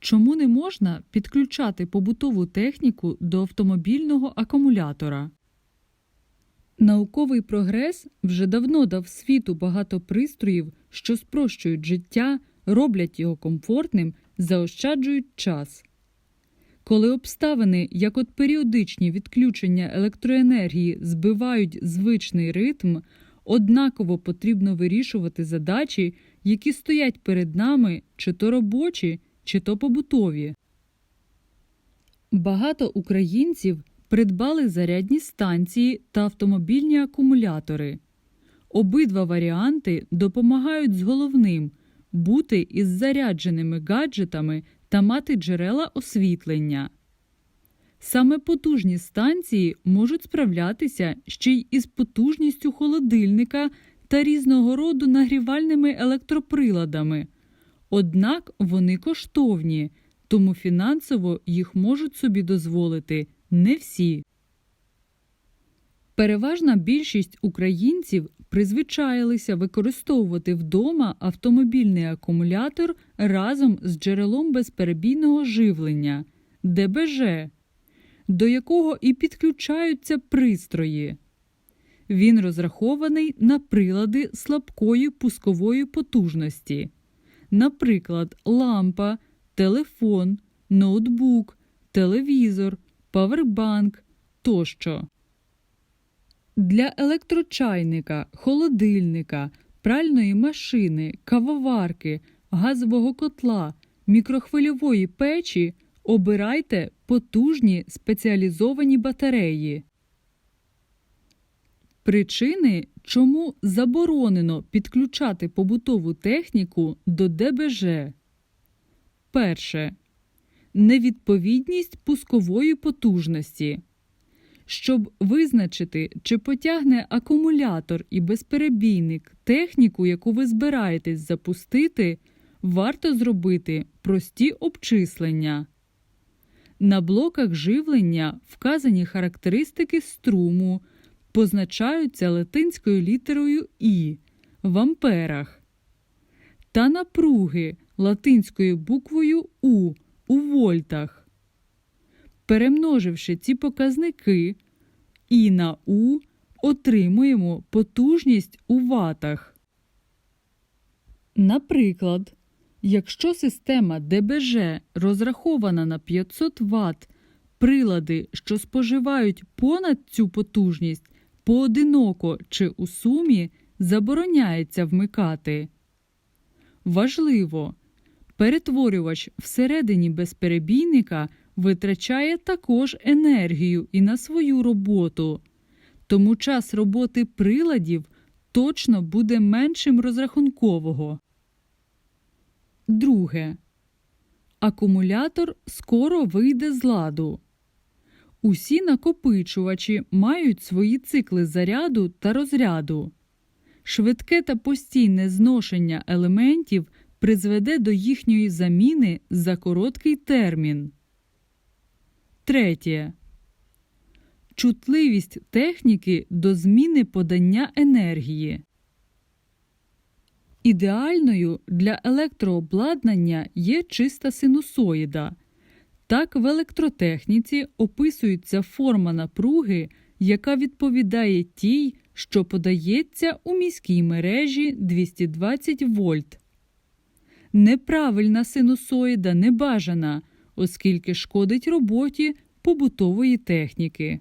Чому не можна підключати побутову техніку до автомобільного акумулятора? Науковий прогрес вже давно дав світу багато пристроїв, що спрощують життя, роблять його комфортним, заощаджують час. Коли обставини, як от періодичні відключення електроенергії, збивають звичний ритм, однаково потрібно вирішувати задачі, які стоять перед нами, чи то робочі, чи то побутові. Багато українців придбали зарядні станції та автомобільні акумулятори. Обидва варіанти допомагають з головним бути із зарядженими гаджетами та мати джерела освітлення. Саме потужні станції можуть справлятися ще й із потужністю холодильника та різного роду нагрівальними електроприладами. Однак вони коштовні, тому фінансово їх можуть собі дозволити не всі. Переважна більшість українців призвичаїлися використовувати вдома автомобільний акумулятор разом з джерелом безперебійного живлення ДБЖ, до якого і підключаються пристрої. Він розрахований на прилади слабкої пускової потужності, наприклад, лампа, телефон, ноутбук, телевізор, павербанк тощо. Для електрочайника, холодильника, пральної машини, кавоварки, газового котла, мікрохвильової печі обирайте потужні спеціалізовані батареї. Причини, чому заборонено підключати побутову техніку до ДБЖ. Перше. Невідповідність пускової потужності. Щоб визначити, чи потягне акумулятор і безперебійник техніку, яку ви збираєтесь запустити, варто зробити прості обчислення. На блоках живлення вказані характеристики струму, позначаються латинською літерою І в амперах та напруги латинською буквою У у вольтах. Перемноживши ці показники І на У, отримуємо потужність у ватах. Наприклад, якщо система ДБЖ розрахована на 500 Вт, прилади, що споживають понад цю потужність, поодиноко чи у сумі забороняється вмикати. Важливо, перетворювач всередині безперебійника витрачає також енергію і на свою роботу, тому час роботи приладів точно буде меншим розрахункового. Друге. Акумулятор скоро вийде з ладу. Усі накопичувачі мають свої цикли заряду та розряду. Швидке та постійне зношення елементів призведе до їхньої заміни за короткий термін. Третє. Чутливість техніки до зміни подання енергії. Ідеальною для електрообладнання є чиста синусоїда. Так в електротехніці описується форма напруги, яка відповідає тій, що подається у міській мережі 220 вольт. Неправильна синусоїда не бажана, оскільки шкодить роботі побутової техніки.